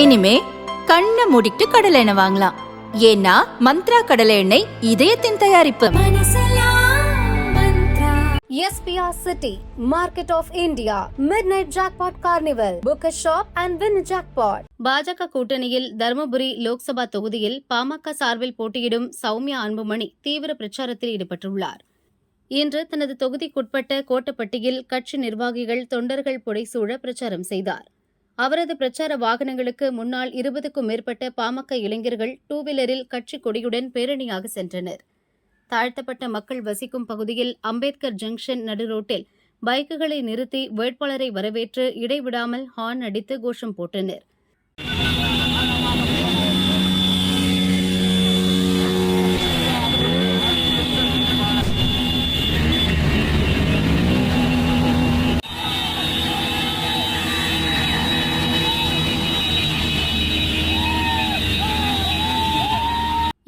இனிமே கண்ணை மூடிட்டு கடலை எண்ணெய் வாங்கலாம் ஏன்னா மந்த்ரா கடலை எண்ணெய் இதயத்தின் தயாரிப்பு SPR City, Market of India, Midnight Jackpot Carnival. Book a shop and win a jackpot. பாஜக கூட்டணியில் தருமபுரி லோக்சபா தொகுதியில் பாமக சார்பில் போட்டியிடும் சௌமியா அன்புமணி தீவிர பிரச்சாரத்தில் ஈடுபட்டுள்ளார் இன்று தனது தொகுதிக்குட்பட்ட கோட்டப்பட்டியில் கட்சி நிர்வாகிகள் தொண்டர்கள் புடைசூழ பிரச்சாரம் செய்தார் அவரது பிரச்சார வாகனங்களுக்கு முன்னால் இருபதுக்கும் மேற்பட்ட பாமக இளைஞர்கள் டூ வீலரில் கட்சி கொடியுடன் பேரணியாக சென்றனர். தாழ்த்தப்பட்ட மக்கள் வசிக்கும் பகுதியில் அம்பேத்கர் ஜங்ஷன் நடுரோட்டில் பைக்குகளை நிறுத்தி வேட்பாளரை வரவேற்று இடைவிடாமல் ஹார்ன் அடித்து கோஷம் போட்டனர்.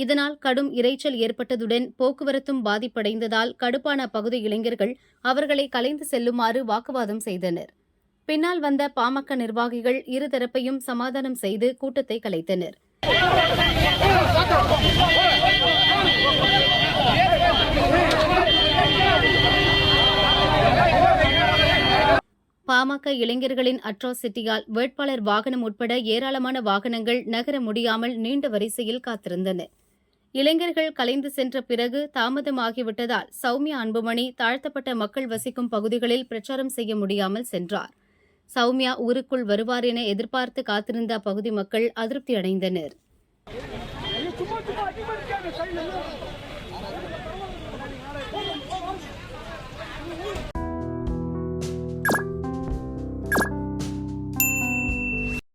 இதனால் கடும் இரைச்சல் ஏற்பட்டதுடன் போக்குவரத்தும் பாதிப்படைந்ததால் கடுப்பான பகுதி இளைஞர்கள் அவர்களை கலைந்து செல்லுமாறு வாக்குவாதம் செய்தனர். பின்னால் வந்த பாமக நிர்வாகிகள் இருதரப்பையும் சமாதானம் செய்து கூட்டத்தை கலைத்தனர். பாமக இளைஞர்களின் அட்ராசிட்டியால் வேட்பாளர் வாகனம் உட்பட ஏராளமான வாகனங்கள் நகர முடியாமல் நீண்ட வரிசையில் காத்திருந்தன. இளைஞர்கள் கலைந்து சென்ற பிறகு தாமதமாகிவிட்டதால் சௌமியா அன்புமணி தாழ்த்தப்பட்ட மக்கள் வசிக்கும் பகுதிகளில் பிரச்சாரம் செய்ய முடியாமல் சென்றார். சௌமியா ஊருக்குள் வருவார் என எதிர்பார்த்து காத்திருந்த அப்பகுதி மக்கள் அதிருப்தி அடைந்தனர்